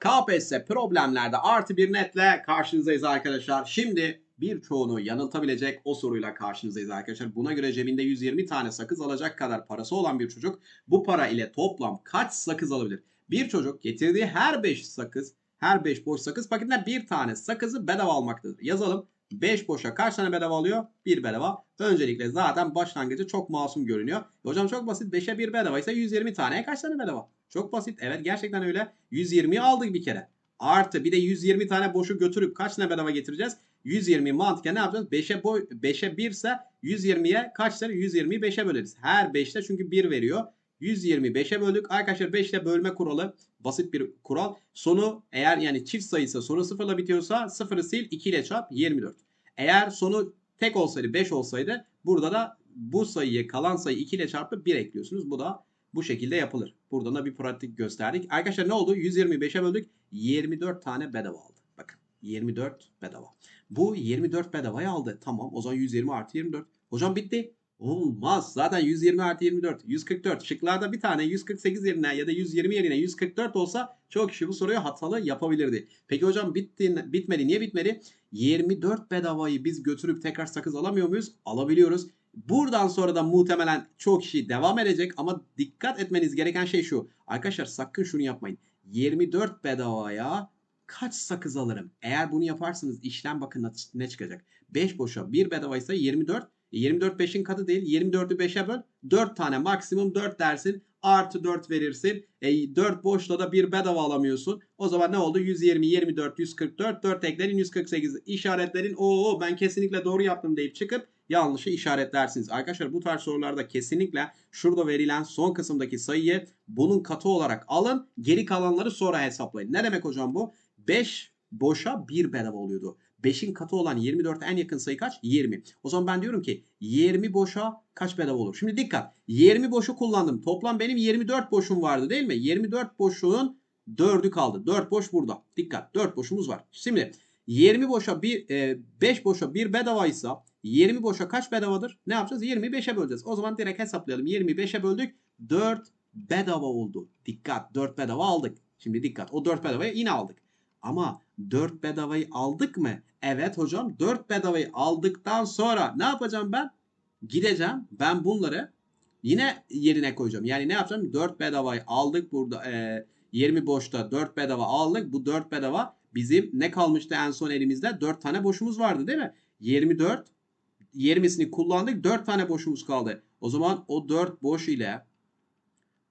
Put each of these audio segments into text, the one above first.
KPSS problemlerde artı bir netle karşınızdayız arkadaşlar. Şimdi birçoğunu yanıltabilecek o soruyla karşınızdayız arkadaşlar. Buna göre cebinde 120 tane sakız alacak kadar parası olan bir çocuk bu para ile toplam kaç sakız alabilir? Bir çocuk getirdiği her 5 sakız, her 5 boş sakız paketinden bir tane sakızı bedava almaktadır. Yazalım. 5 boşa kaç tane bedava alıyor? 1 bedava. Öncelikle zaten başlangıcı çok masum görünüyor. E hocam çok basit. 5'e 1 bedava ise 120 taneye kaç tane bedava? Çok basit. Evet gerçekten öyle. 120'yi aldık bir kere. Artı bir de 120 tane boşu götürüp kaç tane bedava getireceğiz? 120 mantıken ne yapacağız? 5'e boy 5'e 1 ise 120'ye kaç tane? 120'yi 5'e böleriz. Her 5'te çünkü 1 veriyor. 120 5'e böldük. Arkadaşlar 5 ile bölme kuralı basit bir kural. Sonu eğer yani çift sayısı sonu 0 ile bitiyorsa 0'ı sil 2 ile çarp 24. Eğer sonu tek olsaydı 5 olsaydı burada da bu sayıya kalan sayı 2 ile çarpıp 1 ekliyorsunuz. Bu da bu şekilde yapılır. Buradan da bir pratik gösterdik. Arkadaşlar ne oldu? 125'e böldük. 24 tane bedava aldı. Bakın 24 bedava. Bu 24 bedavayı aldı. Tamam o zaman 120 artı 24. Hocam bitti. Olmaz. Zaten 120 artı 24. 144. Şıklarda bir tane 148 yerine ya da 120 yerine 144 olsa çok kişi bu soruyu hatalı yapabilirdi. Peki hocam bitti, bitmedi. Niye bitmedi? 24 bedavayı biz götürüp tekrar sakız alamıyor muyuz? Alabiliyoruz. Buradan sonra da muhtemelen çok kişi devam edecek ama dikkat etmeniz gereken şey şu. Arkadaşlar sakın şunu yapmayın. 24 bedavaya kaç sakız alırım? Eğer bunu yaparsanız işlem bakın ne çıkacak. 5 boşa 1 bedava ise 24. 24 5'in katı değil. 24'ü 5'e böl. 4 tane maksimum 4 dersin. Artı 4 verirsin. E, 4 boşla da 1 bedava alamıyorsun. O zaman ne oldu? 120, 24, 144. 4 eklerin 148 işaretlerin. Oo ben kesinlikle doğru yaptım deyip çıkıp yanlışı işaretlersiniz. Arkadaşlar bu tarz sorularda kesinlikle şurada verilen son kısımdaki sayıyı bunun katı olarak alın. Geri kalanları sonra hesaplayın. Ne demek hocam bu? 5 boşa 1 bedava oluyordu. 5'in katı olan 24 en yakın sayı kaç? 20. O zaman ben diyorum ki 20 boşa kaç bedava olur? Şimdi dikkat. 20 boşu kullandım. Toplam benim 24 boşum vardı değil mi? 24 boşluğun 4'ü kaldı. 4 boş burada. Dikkat. 4 boşumuz var. Şimdi 20 boşa 1 5 boşa 1 bedavaysa 20 boşa kaç bedavadır? Ne yapacağız? 25'e böleceğiz. O zaman direkt hesaplayalım. 25'e böldük. 4 bedava oldu. Dikkat. 4 bedava aldık. Şimdi dikkat. O 4 bedavayı yine aldık. Ama 4 bedavayı aldık mı? Evet hocam 4 bedavayı aldıktan sonra ne yapacağım ben? Gideceğim ben bunları yine yerine koyacağım. Yani ne yapacağım? 4 bedavayı aldık burada e, 20 boşta 4 bedava aldık. Bu 4 bedava bizim ne kalmıştı en son elimizde? 4 tane boşumuz vardı değil mi? 24 20'sini kullandık 4 tane boşumuz kaldı. O zaman o 4 boş ile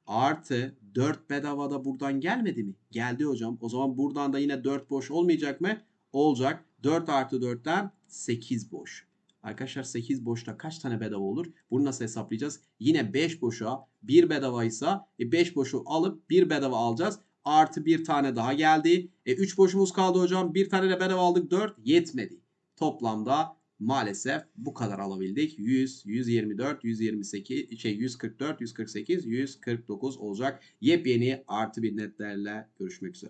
artı 4 bedava da buradan gelmedi mi? Geldi hocam. O zaman buradan da yine 4 boş olmayacak mı? Olacak. 4 artı 4'ten 8 boş. Arkadaşlar 8 boşta kaç tane bedava olur? Bunu nasıl hesaplayacağız? Yine 5 boşa 1 bedavaysa e 5 boşu alıp 1 bedava alacağız. Artı bir tane daha geldi. E 3 boşumuz kaldı hocam. Bir tane de bedava aldık 4 yetmedi. Toplamda maalesef bu kadar alabildik. 100, 124, 128, şey 144, 148, 149 olacak. Yepyeni artı bir netlerle görüşmek üzere.